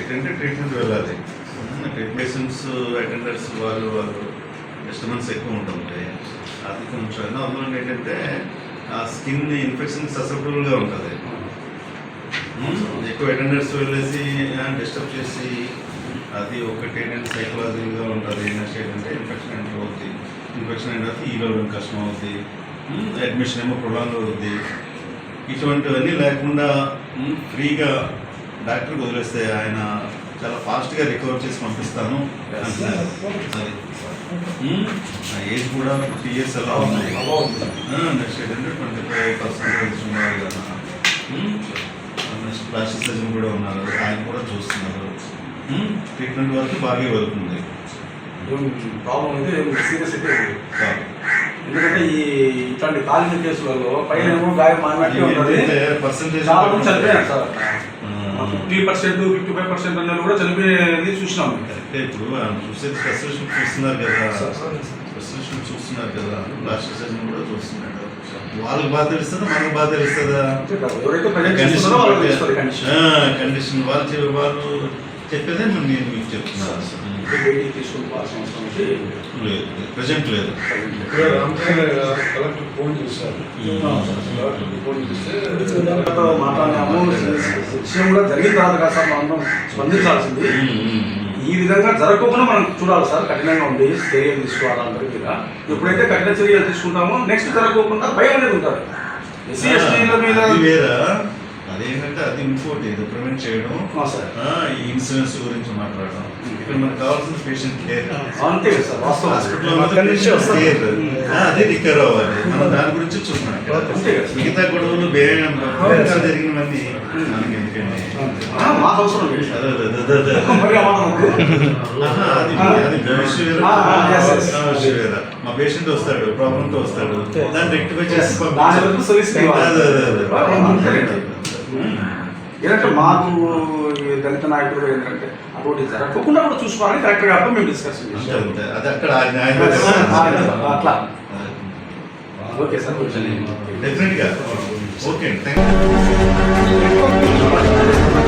ఏంటంటే ట్రీట్మెంట్ వెళ్ళాలి. Patients attenders వాళ్ళు వాళ్ళు డిస్టర్బెన్స్ ఎక్కువ ఉంటుంది అది కొంచెం ఏదో అందులో ఏంటంటే ఆ స్కిన్ ఇన్ఫెక్షన్ ససెప్టబుల్గా ఉంటుంది. ఎక్కువ అటెండర్స్ వెళ్ళేసి డిస్టర్బ్ చేసి అది ఒకటి ఏంటంటే సైకలాజికల్గా ఉంటుంది. నెక్స్ట్ ఏంటంటే ఇన్ఫెక్షన్ ఎంటర్ అవుద్ది ఇన్ఫెక్షన్ ఎంటర్ అవుతుంది ఈలో కష్టం అవుద్ది అడ్మిషన్ ఏమో ప్రొలాంగ్ అవుద్ది. ఇటువంటివన్నీ లేకుండా ఫ్రీగా డాక్టర్కి వదిలేస్తే ఆయన చాలా ఫాస్ట్గా రికవర్ చేసి పంపిస్తాను అంటున్నారు. నా ఏజ్ కూడా ఫిఫ్టీ ఇయర్స్ అలా ఉంది. నెక్స్ట్ ఏంటంటే ట్వంటీ ఫైవ్ ఉన్నారు కదా. నెక్స్ట్ ప్లాస్టిక్ సర్జన్ కూడా ఉన్నారు. ఆయన కూడా చూస్తున్నారు. ట్రీట్మెంట్ వరకు బాగా వెళ్తుంది ప్రాబ్లం అయితే సీరియస్ అయితే. ఎందుకంటే ఈ ఇట్లాంటి కాలిన కేసులలో పైన ఏమో గాయం మానట్టే ఉంటుంది. చాలా మంది చనిపోయారు sir. Fifty percent fifty five percent అన్నది కూడా చనిపోయేది చూసినాం అంటే ఇప్పుడు చూసేది స్పెషలిస్ట్ చూస్తున్నారు కదా. స్పెషలిస్ట్ చూస్తున్నారు కదా. ప్లాస్టిక్ సర్జన్ కూడా చూస్తున్నాడు వాళ్ళకి బాధ తెలుస్తుందా? మనకు బాధ తెలుస్తుందా? కండిషన్ కండిషన్ వాళ్ళు వాళ్ళు చెప్పేదే నేను మీకు చెప్తున్నాను? లేదు ప్రజెంట్ లేదు. ఇక్కడ రామచంద్ర గారు కలెక్టర్ ఫోన్ చేశారు కలెక్టర్ ఫోన్ చేస్తే ఎవరితో మాట్లాడినాము విషయం కూడా జరిగిన తర్వాత కదా సార్ మనం స్పందించాల్సింది. ఈ విధంగా జరగకుండా మనం చూడాలి సార్ కఠినంగా ఉండి చర్యలు తీసుకోవాలి అందరి మీద ఎప్పుడైతే కఠిన చర్యలు తీసుకుంటామో నెక్స్ట్ జరగకుండా భయం అనేది ఉంటుంది. ఎస్సీ ఎస్టీల మీద అదేంటంటే అది ఇంకోటి ఏదో ప్రివెంట్ చేయడం. ఈ ఇన్సూరెన్స్ గురించి మాట్లాడడం. ఇక్కడ మనకు కావాల్సిన పేషెంట్ కేర్ అదే రికవర్ అవ్వాలి. మనం దాని గురించి చూస్తున్నాం. మిగతా గొడవలు మనకి ఎందుకండి? వేరు. భవిష్య వేరు. మా పేషెంట్ వస్తాడు ప్రాబ్లమ్తో వస్తాడు. దాన్ని రెక్టిఫై చేసి ఏంటంటే మాకు దళిత నాయకులు ఏంటంటే అటువంటి జరగకుండా కూడా చూసుకోవాలని కరెక్ట్గా మేము డిస్కషన్ చేసాం అట్లా. ఓకే సార్ కొంచెం ఓకే. Thank you